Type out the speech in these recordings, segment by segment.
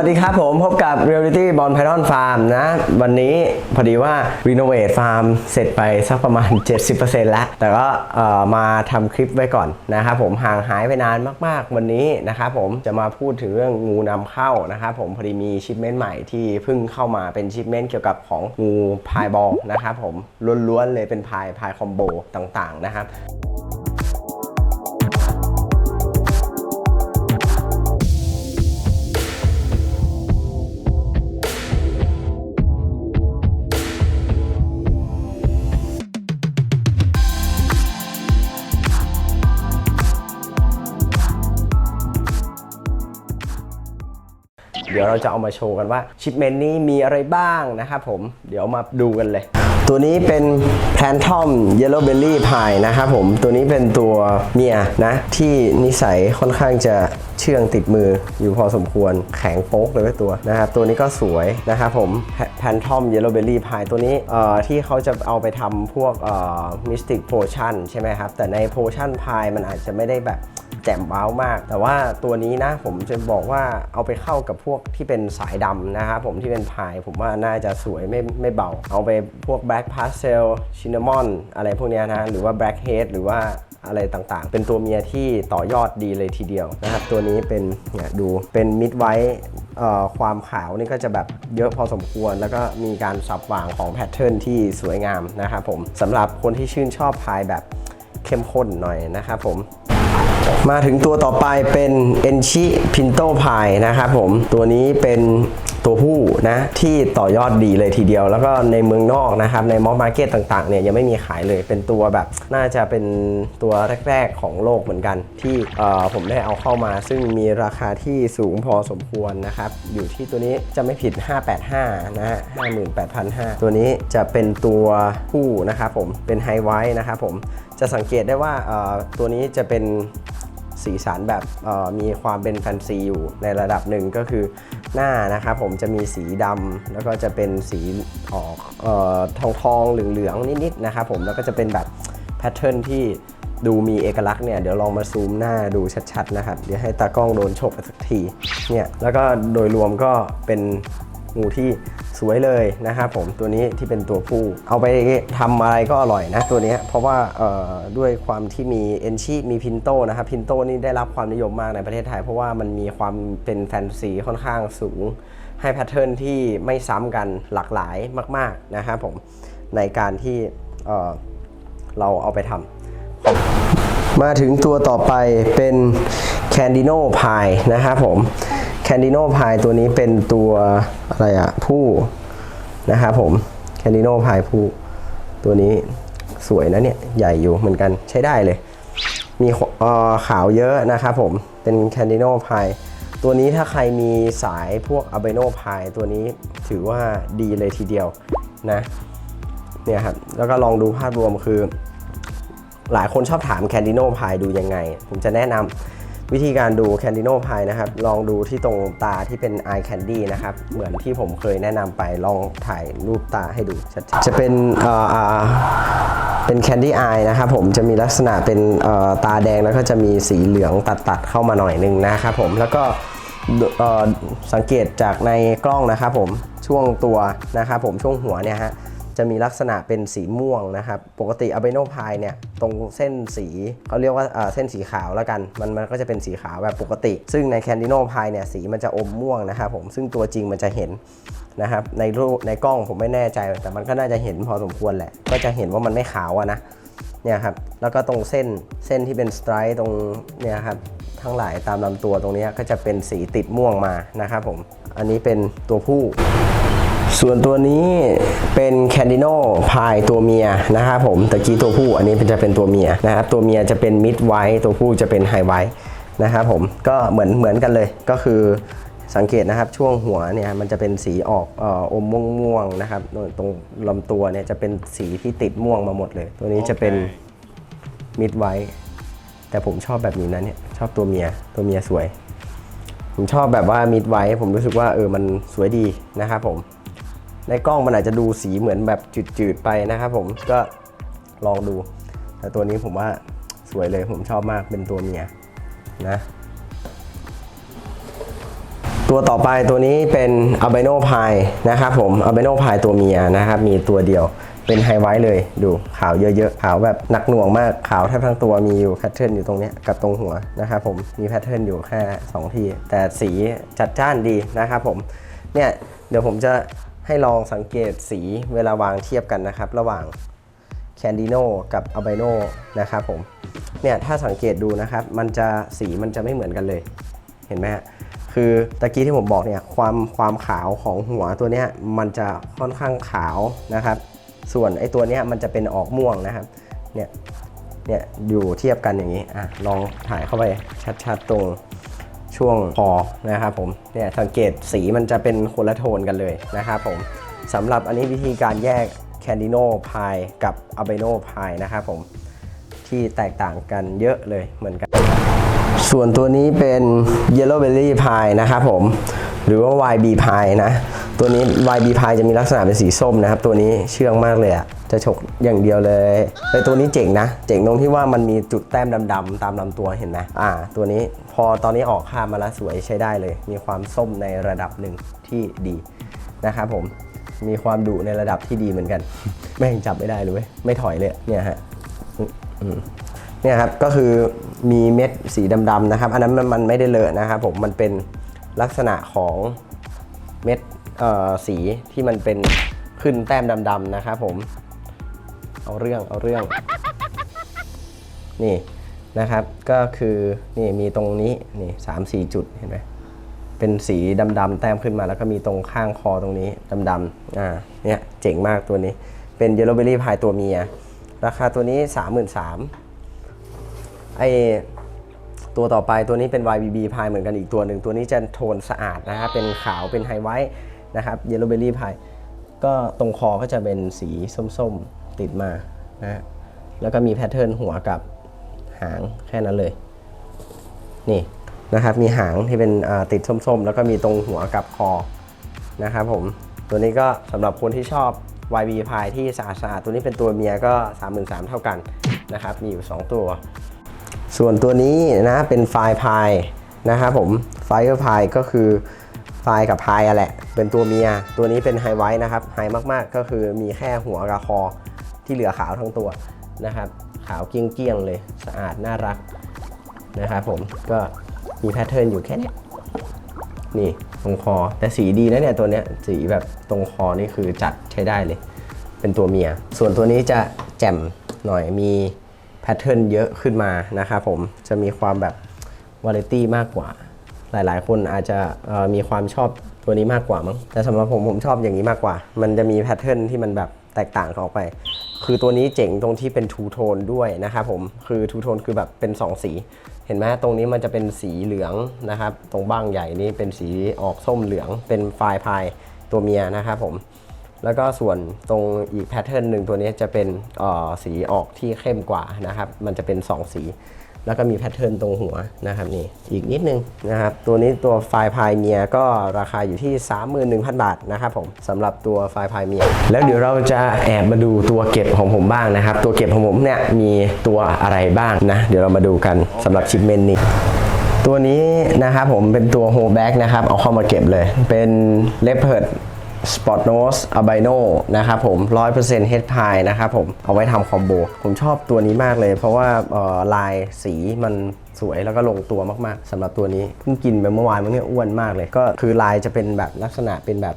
วัสดีครับผมพบกับ Reality b o n Python Farm นะ วันนี้พอดีว่า Renovate Farm เสร็จไปสักประมาณ 70%แล้ว แต่ก็มาทำคลิปไว้ก่อนนะครับผมห่างหายไปนานมาก ๆ วันนี้นะครับผมจะมาพูดถึงเรื่องงูนำเข้านะครับผมพอดีมีชิปเมนต์ใหม่ที่เพิ่งเข้ามาเป็นชิปเมนต์เกี่ยวกับของงูพายบอลนะครับผมล้วนๆเลยเป็นพายพายคอมโบต่าง ๆ นะครับ เดี๋ยวเราจะเอามาโชว์กันว่าชิปเมนต์นี้มีอะไรบ้างนะครับผมเดี๋ยวมาดูกันเลย ตัวนี้เป็น p l a n t o m Yellow Belly Pie นะครับผมตัวนี้เป็นตัวเมียนะที่นิสัยค่อนข้างจะเชื่องติดมืออยู่พอสมควรแข็งโป๊กเลยตัวนะครับตัวนี้ก็สวยนะครับผม p l a n t o m Yellow Belly Pie ตัวนี้เอ่อที่เขาจะเอาไปทำพวกเอ่อ Mystic Potion ใช่ไหมครับ แต่ใน Potion Pie มันอาจจะไม่ได้แบบ แจ่มว้าวมาก แต่ว่าตัวนี้นะผมจะบอกว่าเอาไปเข้ากับพวกที่เป็นสายดำนะครับผมที่เป็นพาย ผมว่าน่าจะสวยไม่ไม่เบา เอาไปพวก Black Pastel Cinnamon อะไรพวกนี้นะหรือว่า Black Head หรือว่าอะไรต่างๆ เป็นตัวเมียที่ต่อยอดดีเลยทีเดียวนะครับ ตัวนี้เป็นเนี่ยดูเป็นมิดไว้ความขาวนี่ก็จะแบบเยอะพอสมควร แล้วก็มีการสับวางของแพทเทิร์นที่สวยงามนะครับผมสำหรับคนที่ชื่นชอบพายแบบเข้มข้นหน่อยนะครับผม มาถึงตัวต่อไปเป็น e n c h i Pinto Pie นะครับผมตัวนี้เป็นตัวผู้นะที่ต่อยอดดีเลยทีเดียว แล้วก็ในเมืองนอกนะครับในมอลมาร์เก็ตต่างๆเนี่ยยังไม่มีขายเลยเป็นตัวแบบน่าจะเป็นตัวแรก ๆ ของโลกเหมือนกัน ที่เออผมได้เอาเข้ามา ซึ่งมีราคาที่สูงพอสมควรนะครับอยู่ที่ตัวนี้จะไม่ผิด 585 นะฮะ58,500 ตัวนี้จะเป็นตัวผู้นะครับผมเป็นไฮไวท์นะครับผมจะสังเกตได้ว่าเออตัวนี้จะเป็น สีสันแบบมีความเป็นแฟนซีอยู่ในระดับหนึ่งก็คือหน้านะครับผมจะมีสีดำแล้วก็จะเป็นสีออกเอ่อทองทองเหลืองๆนิดๆนะครับผมแล้วก็จะเป็นแบบแพทเทิร์นที่ดูมีเอกลักษณ์เนี่ยเดี๋ยวลองมาซูมหน้าดูชัดๆนะครับ เดี๋ยวให้ตากล้องโดนฉกสักทีเนี่ยแล้วก็โดยรวมก็เป็น งูที่สวยเลยนะครับผมตัวนี้ที่เป็นตัวผู้ เอาไปทำอะไรก็อร่อยนะตัวนี้เพราะว่าด้วยความที่มีเอนชิมีพินโตนะครับพินโตนี่ได้รับความนิยมมากในประเทศไทย เพราะว่ามันมีความเป็นแฟนซีค่อนข้างสูง ให้แพทเทิร์นที่ไม่ซ้ำกันหลากหลายมาก ๆนะครับผมในการที่เอ่อเราเอาไปทำมาถึงตัวต่อไปเป็น Candino Pie นะครับผม Candino Pie ตัวนี้เป็นตัวอะไรอะผู้นะครับผม Candino Pie ผู้ตัวนี้สวยนะเนี่ย ใหญ่อยู่เหมือนกันใช้ได้เลย มีขเอ่อขาวเยอะนะครับผม เป็น Candino Pie ตัวนี้ถ้าใครมีสายพวก Albino Pie ตัวนี้ถือว่าดีเลยทีเดียวนะเนี่ยครับ แล้วก็ลองดูภาพรวมคือ หลายคนชอบถามแคนดิโนพายดูยังไง ผมจะแนะนำ วิธีการดูแคนดิโนพายนะครับลองดูที่ตรงตาที่เป็น eye candy นะครับ เหมือนที่ผมเคยแนะนำไปลองถ่ายรูปตาให้ดูชัดๆจะเป็นเอ่อเป็นแคนดี้อายนะครับผมจะมีลักษณะเป็นเอ่อตาแดงแล้วก็จะมีสีเหลืองตัดๆเข้ามาหน่อยหนึงนะครับผมแล้วก็เอ่อสังเกตจากในกล้องนะครับผมช่วงตัวนะครับผมช่วงหัวเนี่ยฮะ จะมีลักษณะเป็นสีม่วงนะครับ ปกติอะเบโนพายเนี่ย ตรงเส้นสีเขาเรียกว่าเส้นสีขาวแล้วกัน มันมันก็จะเป็นสีขาวแบบปกติ ซึ่งในแคนดิโนพายเนี่ย สีมันจะอมม่วงนะครับผมซึ่งตัวจริงมันจะเห็นนะครับในรูปในกล้องผมไม่แน่ใจ แต่มันก็น่าจะเห็นพอสมควรแหละ ก็จะเห็นว่ามันไม่ขาวอะนะเนี่ยครับแล้วก็ตรงเส้นเส้นที่เป็นสไตร์ตรงเนี่ยครับทั้งหลายตามลำตัวตรงนี้ก็จะเป็นสีติดม่วงมานะครับผมอันนี้เป็นตัวผู้ ส่วนตัวนี้เป็นแคนดิโนพายตัวเมียนะครับผมตะกี้ตัวผู้อันนี้จะเป็นตัวเมียนะครับตัวเมียจะเป็นมิดไวท์ตัวผู้จะเป็นไฮไวท์นะครับผมก็เหมือนเหมือนกันเลยก็คือสังเกตนะครับช่วงหัวเนี่ยมันจะเป็นสีออกเอ่ออมม่วงม่วงๆนะครับตรงลำตัวเนี่ยจะเป็นสีที่ติดม่วงมาหมดเลย ตัวนี้จะเป็นมิดไวท์แต่ผมชอบแบบนี้นะเนี่ยชอบตัวเมียตัวเมียสวย ผมชอบแบบว่ามิดไว้ผมรู้สึกว่าเออมันสวยดีนะครับผม ในกล้องมันอาจจะดูสีเหมือนแบบจืดๆไปนะครับผมก็ลองดู แต่ตัวนี้ผมว่าสวยเลยผมชอบมากเป็นตัวเมียนะ ตัวต่อไปตัวนี้เป็นอัลเบโนพายนะครับผมอัลเบโนพายตัวเมียนะครับมีตัวเดียวเป็นไฮไวท์เลยดูขาวเยอะๆขาวแบบหนักหน่วงมากขาวแทบทั้งตัวมีอยู่แพทเทิร์นอยู่ตรงนี้กับตรงหัวนะครับผมมีแพทเทิร์นอยู่แค่2ทีแต่สีจัดจ้านดีนะครับผมเนี่ยเดี๋ยวผมจะ ให้ลองสังเกตสีเวลาวางเทียบกันนะครับ ระหว่างแคนดิโนกับอัลไบโนนะครับผมเนี่ยถ้าสังเกตดูนะครับ มันจะสีมันจะไม่เหมือนกันเลย เห็นไหมฮะคือตะกี้ที่ผมบอกเนี่ยความความขาวของหัวตัวเนี้ยมันจะค่อนข้างขาวนะครับ ส่วนไอ้ตัวเนี้ยมันจะเป็นออกม่วงนะครับเนี่ยเนี่ยอยู่เทียบกันอย่างนี้อะลองถ่ายเข้าไปชัดๆตรง ช่วงคอนะครับผมเนี่ยสังเกตสีมันจะเป็นคนละโทนกันเลยนะครับผมสำหรับอันนี้วิธีการแยกแคนดิโนพายกับอัลเบโนพายนะครับผมที่แตกต่างกันเยอะเลยเหมือนกัน ส่วนตัวนี้เป็น Yellow Belly Pie นะครับผม หรือว่า YB Pie นะ ตัวนี้ YB Pie จะมีลักษณะเป็นสีส้มนะครับ ตัวนี้เชื่องมากเลยอะจะฉกอย่างเดียวเลยแต่ตัวนี้เจ๋งนะ เจ๋งตรงที่ว่ามันมีจุดแต้มดำๆตามลำตัวเห็นไหมอ่า ตัวนี้พอตอนนี้ออกค่ามาแล้วสวยใช้ได้เลย มีความส้มในระดับหนึ่งที่ดีนะครับผมมีความดุในระดับที่ดีเหมือนกัน แม่งจับไม่ได้เลยไม่ถอยเลยเนี่ยฮะเนี่ยครับก็คือมีเม็ดสีดำๆนะครับ อันนั้นมันไม่ได้เลอะนะครับผมมันเป็นลักษณะของเม็ด สีที่มันเป็นขึ้นแต้มดำๆนะครับผม เอาเรื่องเอาเรื่อง นี่นะครับ ก็คือนี่มีตรงนี้นี่สามสี่จุดเห็นไหมเป็นสีดำๆแต้มขึ้นมาแล้วก็มีตรงข้างคอตรงนี้ดำๆอ่าเนี่ยเจ๋งมากตัวนี้ เป็นเยลโลเบอรี่พายตัวเมีย ราคาตัวนี้ 33,000ไอตัวต่อไปตัวนี้เป็น YBB พายเหมือนกันอีกตัวหนึ่งตัวนี้จะโทนสะอาดนะครับเป็นขาวเป็นไฮไวท์ นะครับเยลโลเบอรี่พายก็ตรงคอก็จะเป็นสีส้มๆติดมานะฮะแล้วก็มีแพทเทิร์นหัวกับหางแค่นั้นเลย นี่นะครับมีหางที่เป็นติดส้มๆ แล้วก็มีตรงหัวกับคอนะครับผมตัวนี้ก็สำหรับคนที่ชอบ YB พายที่สะอาดๆตัวนี้เป็นตัวเมียก็ 33,000เท่ากันนะครับมีอยู่ 2 ตัว ส่วนตัวนี้นะเป็นไฟพายนะครับผมไฟล์พายก็คือไฟกับพายอะแหละ เป็นตัวเมีย ตัวนี้เป็นไฮไวท์นะครับ ไฮมากๆ ก็คือมีแค่หัวกับคอที่เหลือขาวทั้งตัวนะครับ ขาวเกลี้ยงเลย สะอาดน่ารักนะครับผม ก็มีแพทเทิร์นอยู่แค่นี้ นี่ตรงคอ แต่สีดีนะเนี่ยตัวเนี้ย สีแบบตรงคอนี่คือจัดใช้ได้เลย เป็นตัวเมีย ส่วนตัวนี้จะแจ่มหน่อย มีแพทเทิร์นเยอะขึ้นมานะครับผม จะมีความแบบวาไรตี้มากกว่า หลายๆ คนอาจจะมีความชอบ ตัวนี้มากกว่ามั้งแต่สำหรับผมผมชอบอย่างนี้มากกว่า มันจะมีแพทเทิร์นที่มันแบบแตกต่างออกไป คือตัวนี้เจ๋งตรงที่เป็นทูโทนด้วยนะครับผมคือทูโทนคือแบบเป็น 2 สี เห็นไหมตรงนี้มันจะเป็นสีเหลืองนะครับ ตรงบ้างใหญ่นี่เป็นสีออกส้มเหลืองเป็นไฟล์พายตัวเมียนะครับผมแล้วก็ส่วนตรงอีกแพทเทิร์นหนึ่งตัวนี้จะเป็นเอ่อสีออกที่เข้มกว่านะครับ มันจะเป็น 2 สี แล้วก็มีแพทเทิร์นตรงหัวนะครับนี่อีกนิดนึงนะครับตัวนี้ตัวไฟล์พายเมียก็ราคาอยู่ที่ 31,000 บาทนะครับผมสำหรับตัวไฟล์พายเมียแล้วเดี๋ยวเราจะแอบมาดูตัวเก็บของผมบ้างนะครับ ตัวเก็บของผมเนี่ยมีตัวอะไรบ้างนะ เดี๋ยวเรามาดูกันสำหรับชิปเมนนี้ตัวนี้นะครับผมเป็นตัวโฮแบ็กนะครับ เอาเข้ามาเก็บเลย เป็นเลเ p ิร์ด สปอตโนสอัลไบโนนะครับผม 100% Head Pie นะครับผม เอาไว้ทำคอมโบ ผมชอบตัวนี้มากเลย เพราะว่าลายสีมันสวยแล้วก็ลงตัวมากๆสำหรับตัวนี้ เพิ่งกินไปเมื่อวานมันเนี่ยอ้วนมากเลย ก็คือลายจะเป็นแบบลักษณะเป็นแบบ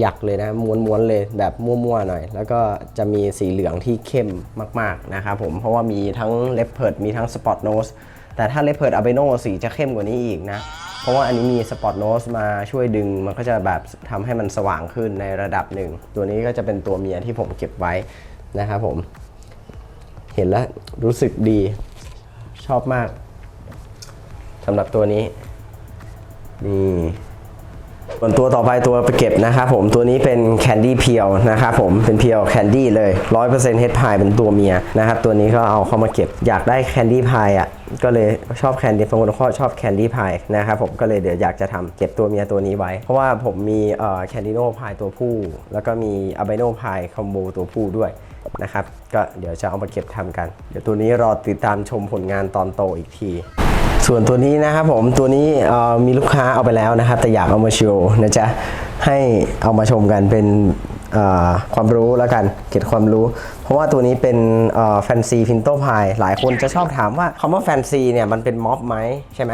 หยักๆเลยนะม้วนๆเลยแบบมั่วๆหน่อย แล้วก็จะมีสีเหลืองที่เข้มมากๆนะครับผมเพราะว่ามีทั้งเล p เ r ิร์ดมีทั้งสปอตโนสแต่ถ้าเล p เ r ิร์ดอะเบโนสีจะเข้มกว่านี้อีกนะ เพราะว่าอันนี้มีสปอตโนสมาช่วยดึง มันก็จะแบบทำให้มันสว่างขึ้นในระดับหนึ่ง ตัวนี้ก็จะเป็นตัวเมียที่ผมเก็บไว้นะครับผม เห็นแล้วรู้สึกดีชอบมากสำหรับตัวนี้นี่ ส่วนตัวต่อไปตัวไปเก็บนะครับผมตัวนี้เป็นแคนดี้เพียวนะครับผมเป็นเพียวแคนดี้เลย100%เฮดพายเป็นตัวเมียนะครับตัวนี้ก็เอาเข้ามาเก็บอยากได้แคนดี้พายอะก็เลยชอบแคนดี้บางคนก็ชอบแคนดี้พายนะครับผมก็เลยเดี๋ยวอยากจะทำเก็บตัวเมียตัวนี้ไว้ เพราะว่าผมมีเอ่อแคนดิโนพายตัวผู้ แล้วก็มีอะไบโนพายคอมโบตัวผู้ด้วยนะครับก็เดี๋ยวจะเอามาเก็บทำกัน เดี๋ยวตัวนี้รอติดตามชมผลงานตอนโตอีกที ส่วนตัวนี้นะครับผมตัวนี้มีลูกค้าเอาไปแล้วนะครับ แต่อยากเอามาโชว์นะจ๊ะให้เอามาชมกันเป็นความรู้แล้วกันเก็บความรู้ เพราะว่าตัวนี้เป็นแฟนซีพินโตพายหลายคนจะชอบถามว่าคำว่าแฟนซีเนี่ยมันเป็นม็อบไหมใช่ไหม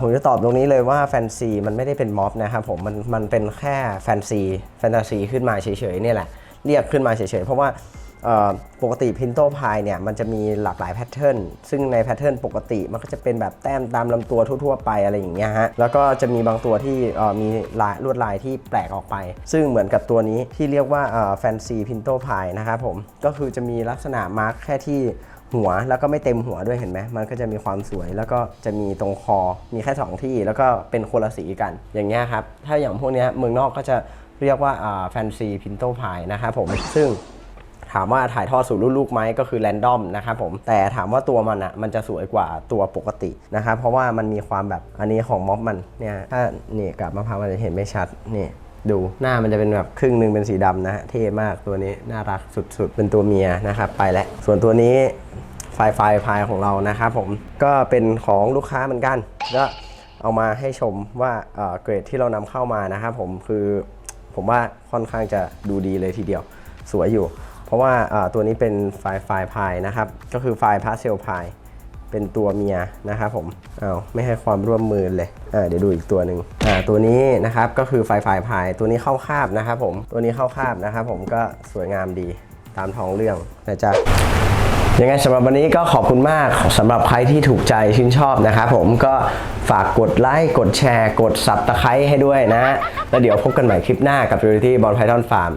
ผมจะตอบตรงนี้เลยว่าแฟนซีมันไม่ได้เป็นม็อบนะครับผมมันมันเป็นแค่แฟนซีแฟนตาซีขึ้นมาเฉยๆเนี่ยแหละเรียกขึ้นมาเฉยๆเพราะว่า ปกติพินโตพายเนี่ยมันจะมีหลากหลายแพทเทิร์นซึ่งในแพทเทิร์นปกติมันก็จะเป็นแบบแต้มตามลำตัวทั่ว ๆ ไปอะไรอย่างเงี้ยฮะแล้วก็จะมีบางตัวที่มีลายลวดลายที่แปลกออกไป ซึ่งเหมือนกับตัวนี้ที่เรียกว่าแฟนซีพินโตพายนะครับผมก็คือจะมีลักษณะมาร์กแค่ที่หัวแล้วก็ไม่เต็มหัวด้วยเห็นไหมมันก็จะมีความสวยแล้วก็จะมีตรงคอมีแค่สองที่ แล้วก็เป็นคนละสีกันอย่างเงี้ยครับถ้าอย่างพวกเนี้ยเมืองนอกก็จะเรียกว่าแฟนซีพินโตพายนะครับผมซึ่ง ถามว่าถ่ายทอดสู่ลูกๆไหมก็คือแรนดอมนะครับผมแต่ถามว่าตัวมันอะมันจะสวยกว่าตัวปกตินะครับเพราะว่ามันมีความแบบอันนี้ของม็อบมันเนี่ยถ้านี่กับมะพร้าวมันจะเห็นไม่ชัดนี่ดูหน้ามันจะเป็นแบบครึ่งหนึ่งเป็นสีดำนะฮะเท่มากตัวนี้น่ารักสุดๆ เป็นตัวเมียนะครับไปแล้วส่วนตัวนี้ไฟไฟพายของเรานะครับผมก็เป็นของลูกค้าเหมือนกันก็เอามาให้ชมว่าเออเกรดที่เรานำเข้ามานะครับผมคือผมว่าค่อนข้างจะดูดีเลยทีเดียว สวยอยู่ เพราะว่าตัวนี้เป็นไฟล์ไฟล์พายนะครับ ก็คือไฟล์พาเซลพายเป็นตัวเมียนะครับผมอ้าวไม่ให้ความร่วมมือเลยอ่าเดี๋ยวดูอีกตัวหนึ่งอ่าตัวนี้นะครับก็คือไฟล์ไฟล์พายตัวนี้เข้าคาบนะครับผมตัวนี้เข้าคาบนะครับผมก็สวยงามดีตามท้องเรื่องนะจ๊ะยังไงสำหรับวันนี้ก็ขอบคุณมากสำหรับใครที่ถูกใจชื่นชอบนะครับผมก็ฝากกดไลค์กดแชร์ กด Subscribe ให้ด้วยนะ แล้วเดี๋ยวพบกันใหม่คลิปหน้ากับ Reality Ball Python Farm